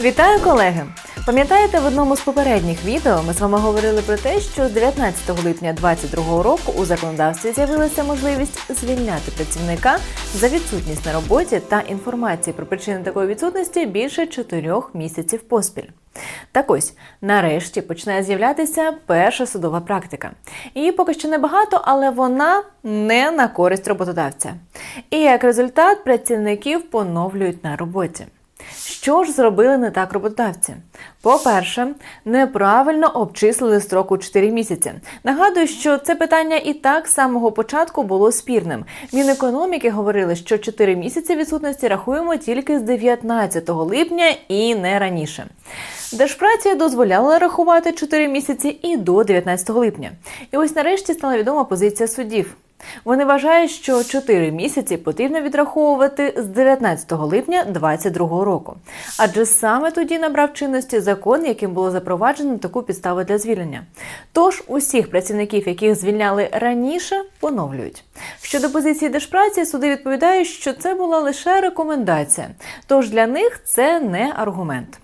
Вітаю, колеги! Пам'ятаєте, в одному з попередніх відео ми з вами говорили про те, що з 19 липня 2022 року у законодавстві з'явилася можливість звільняти працівника за відсутність на роботі та інформації про причини такої відсутності більше 4 місяців поспіль. Так ось, нарешті починає з'являтися перша судова практика. Її поки що небагато, але вона не на користь роботодавця. І як результат працівників поновлюють на роботі. Що ж зробили не так роботодавці? По-перше, неправильно обчислили строк у 4 місяці. Нагадую, що це питання і так з самого початку було спірним. Мінекономіки говорили, що 4 місяці відсутності рахуємо тільки з 19 липня і не раніше. Держпраці дозволяла рахувати 4 місяці і до 19 липня. І ось нарешті стала відома позиція суддів. Вони вважають, що 4 місяці потрібно відраховувати з 19 липня 2022 року, адже саме тоді набрав чинності закон, яким було запроваджено таку підставу для звільнення. Тож усіх працівників, яких звільняли раніше, поновлюють. Щодо позиції держпраці, суди відповідають, що це була лише рекомендація, тож для них це не аргумент.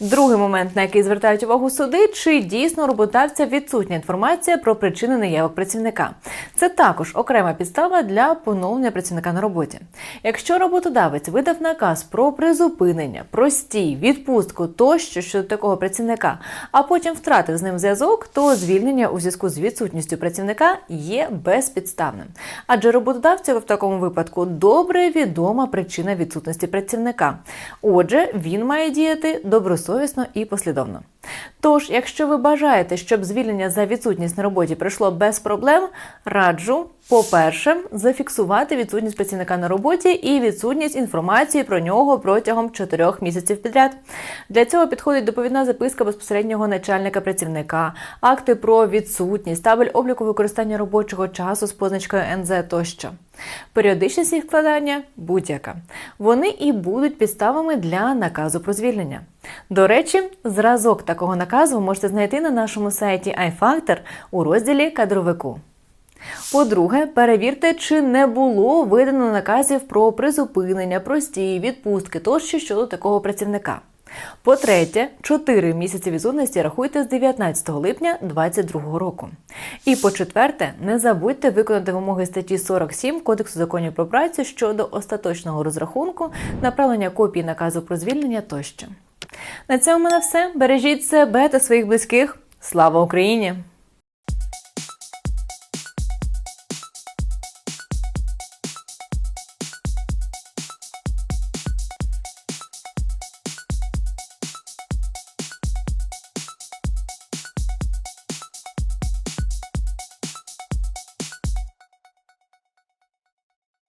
Другий момент, на який звертають увагу суди, чи дійсно у роботодавця відсутня інформація про причини неявок працівника. Це також окрема підстава для поновлення працівника на роботі. Якщо роботодавець видав наказ про призупинення, простій, відпустку тощо щодо такого працівника, а потім втратив з ним зв'язок, то звільнення у зв'язку з відсутністю працівника є безпідставним. Адже роботодавцю в такому випадку добре відома причина відсутності працівника. Отже, він має діяти добросовісно і послідовно. Тож, якщо ви бажаєте, щоб звільнення за відсутність на роботі пройшло без проблем, раджу, по-перше, зафіксувати відсутність працівника на роботі і відсутність інформації про нього протягом 4 місяців підряд. Для цього підходить доповідна записка безпосереднього начальника працівника, акти про відсутність, табель обліку використання робочого часу з позначкою НЗ тощо. Періодичність їх складання будь-яка. Вони і будуть підставами для наказу про звільнення. До речі, зразок такого наказу можете знайти на нашому сайті iFactor у розділі кадровику. По-друге, перевірте, чи не було видано наказів про призупинення, прості, відпустки тощо щодо такого працівника. По-третє, 4 місяці відсутності рахуйте з 19 липня 2022 року. І по-четверте, не забудьте виконати вимоги статті 47 Кодексу законів про працю щодо остаточного розрахунку, направлення копії наказу про звільнення тощо. На цьому мене все. Бережіть себе та своїх близьких. Слава Україні!